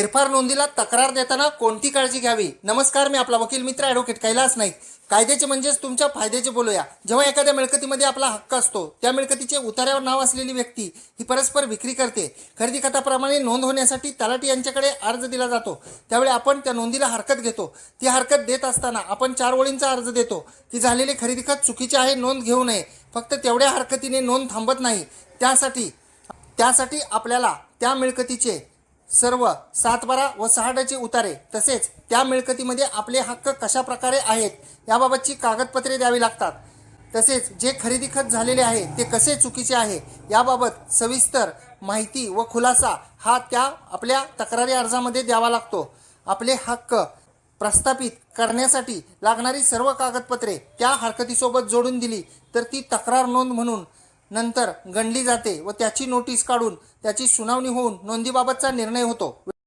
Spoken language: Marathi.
फेरफार नोंदीला तक्रार देताना कोणती काळजी घ्यावी? नमस्कार मी आपला वकील मित्र ॲडव्होकेट कैलास नाईक. कायद्याचे म्हणजेच तुमच्या फायद्याचे बोलूया. जेव्हा एखाद्या मिळकतीमध्ये आपला हक्क असतो त्या मिळकतीचे उतार्यावर नाव असलेली व्यक्ती ही परस्पर विक्री करते. खरेदी खताप्रमाणे नोंद होण्यासाठी तलाठी यांच्याकडे अर्ज दिला जातो. त्यावेळी आपण त्या नोंदीला हरकत घेतो. ती हरकत देत असताना आपण चार ओळींचा अर्ज देतो. की झालेले खरेदी खत चुकीचे आहे नोंद घेऊ नये. फक्त तेवढ्या हरकतीने नोंद थांबत नाही. त्यासाठी त्यासाठी आपल्याला त्या मिळकतीचे सर्व सातबारा व सहाडाचे उतारे तसेच त्या मिळकतीमध्ये आपले हक्क कशा प्रकारे आहेत याबाबतची कागदपत्रे द्यावी लागतात. तसेच जे खरेदी खत झालेले आहे ते कसे चुकीचे आहे याबाबत सविस्तर माहिती व खुलासा हा त्या आपल्या तक्रारी अर्जामध्ये द्यावा लागतो. आपले हक्क प्रस्थापित करण्यासाठी लागणारी सर्व कागदपत्रे त्या हरकतीसोबत जोडून दिली तर ती तक्रार नोंद म्हणून नंतर गणली जाते व त्याची नोटीस काढून त्याची सुनावणी होऊन नोंदीबाबतचा निर्णय होतो.